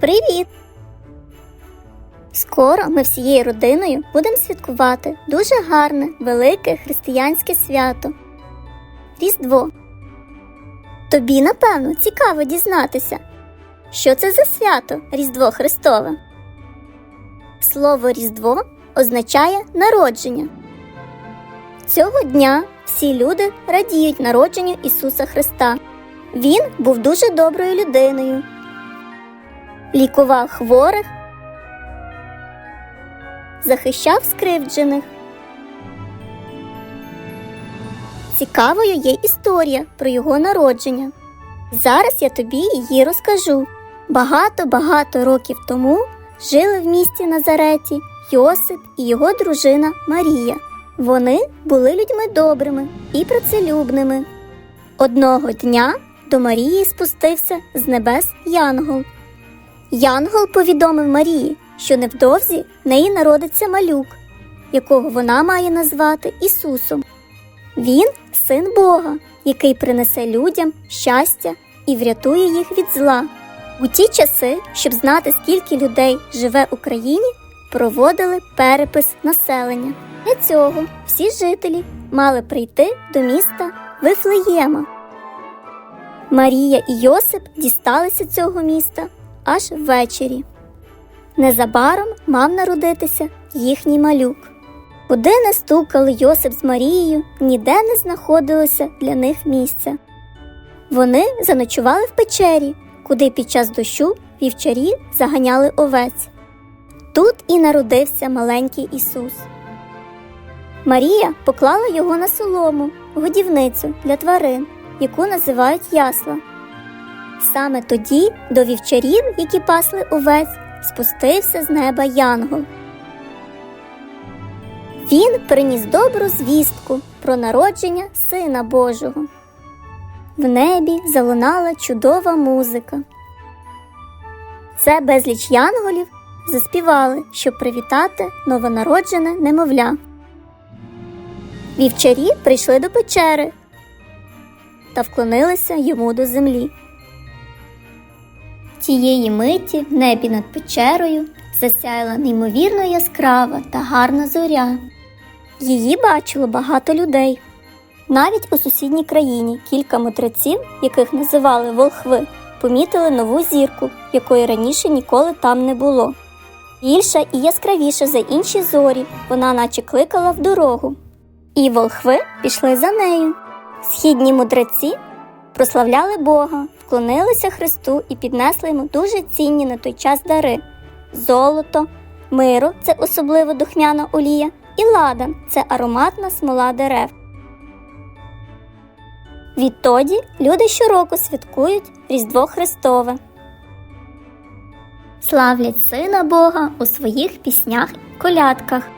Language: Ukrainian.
Привіт! Скоро ми всією родиною будемо святкувати дуже гарне, велике християнське свято Різдво. Тобі, напевно, цікаво дізнатися, що це за свято Різдво Христове. Слово Різдво означає народження. Цього дня всі люди радіють народженню Ісуса Христа. Він був дуже доброю людиною, лікував хворих, захищав скривджених. Цікавою є історія про його народження. Зараз я тобі її розкажу. Багато-багато років тому жили в місті Назареті Йосип і його дружина Марія. Вони були людьми добрими і працелюбними. Одного дня до Марії спустився з небес Янгол. Янгол повідомив Марії, що невдовзі в неї народиться малюк, якого вона має назвати Ісусом. Він син Бога, який принесе людям щастя і врятує їх від зла. У ті часи, щоб знати, скільки людей живе в Україні, проводили перепис населення. Для цього всі жителі мали прийти до міста Вифлеєма. Марія і Йосип дісталися цього міста аж ввечері. Незабаром мав народитися їхній малюк. Куди не стукали Йосип з Марією, ніде не знаходилося для них місця. Вони заночували в печері, куди під час дощу вівчарі заганяли овець. Тут і народився маленький Ісус. Марія поклала його на солому, годівницю для тварин, яку називають ясла. Саме тоді до вівчарів, які пасли овець, спустився з неба янгол. Він приніс добру звістку про народження Сина Божого. В небі залунала чудова музика. Це безліч янголів заспівали, щоб привітати новонароджене немовля. Вівчарі прийшли до печери та вклонилися йому до землі. Тієї миті в небі над печерою засяяла неймовірно яскрава та гарна зоря. Її бачило багато людей. Навіть у сусідній країні кілька мудреців, яких називали волхви, помітили нову зірку, якої раніше ніколи там не було. Більша і яскравіша за інші зорі, вона наче кликала в дорогу. І волхви пішли за нею. Східні мудреці прославляли Бога, вклонилися Христу і піднесли йому дуже цінні на той час дари: золото, миро це особливо духмяна олія, і ладан це ароматна смола дерев. Відтоді люди щороку святкують Різдво Христове. Славлять Сина Бога у своїх піснях і колядках.